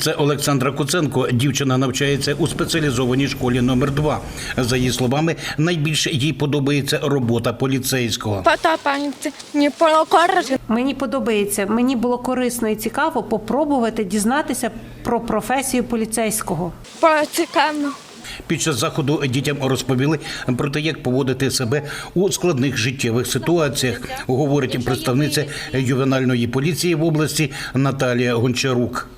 Це Олександра Куценко. Дівчина навчається у спеціалізованій школі номер 2 За її словами, найбільше їй подобається робота поліцейського. Мені подобається, мені було корисно і цікаво попробувати дізнатися про професію поліцейського. Поцікавно. Під час заходу дітям розповіли про те, як поводити себе у складних життєвих ситуаціях, говорить представниця ювенальної поліції в області Наталія Гончарук.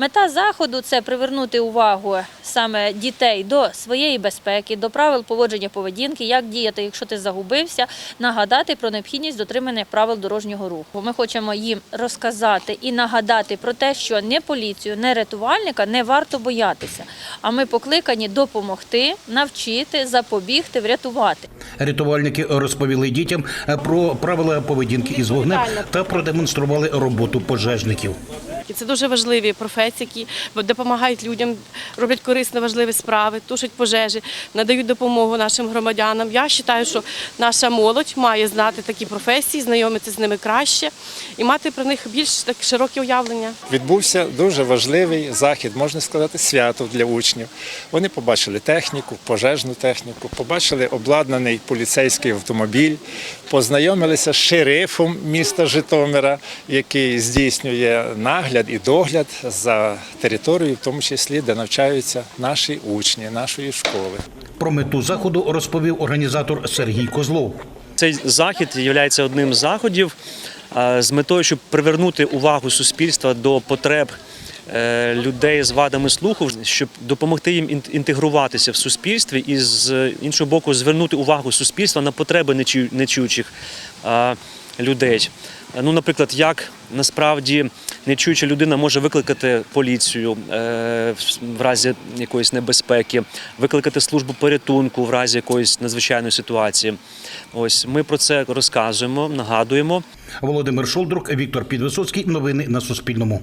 Мета заходу це привернути увагу саме дітей до своєї безпеки, до правил поводження поведінки, як діяти, якщо ти загубився, нагадати про необхідність дотримання правил дорожнього руху. Ми хочемо їм розказати і нагадати про те, що не поліцію, не рятувальника не варто боятися. А ми покликані допомогти, навчити, запобігти, врятувати. Рятувальники розповіли дітям про правила поведінки із вогнем та продемонстрували роботу пожежників. І це дуже важливі професії, які допомагають людям, роблять корисні важливі справи, тушать пожежі, надають допомогу нашим громадянам. Я вважаю, що наша молодь має знати такі професії, знайомитися з ними краще і мати про них більш так широке уявлення. Відбувся дуже важливий захід, можна сказати, свято для учнів. Вони побачили техніку, пожежну техніку, побачили обладнаний поліцейський автомобіль, познайомилися з шерифом міста Житомира, який здійснює нагляд і догляд за територією, в тому числі, де навчаються наші учні, нашої школи. Про мету заходу розповів організатор Сергій Козлов. Цей захід є одним з заходів з метою, щоб привернути увагу суспільства до потреб е, людей з вадами слуху, щоб допомогти їм ін- інтегруватися в суспільстві і з іншого боку звернути увагу суспільства на потреби нечу- нечуючих людей. Е, Ну, наприклад, як насправді нечуюча людина може викликати поліцію е, в- в разі якоїсь небезпеки, викликати службу порятунку в разі якоїсь надзвичайної ситуації. Ось ми про це розказуємо, нагадуємо. Володимир Шолдрук, Віктор Підвисоцький. Новини на Суспільному.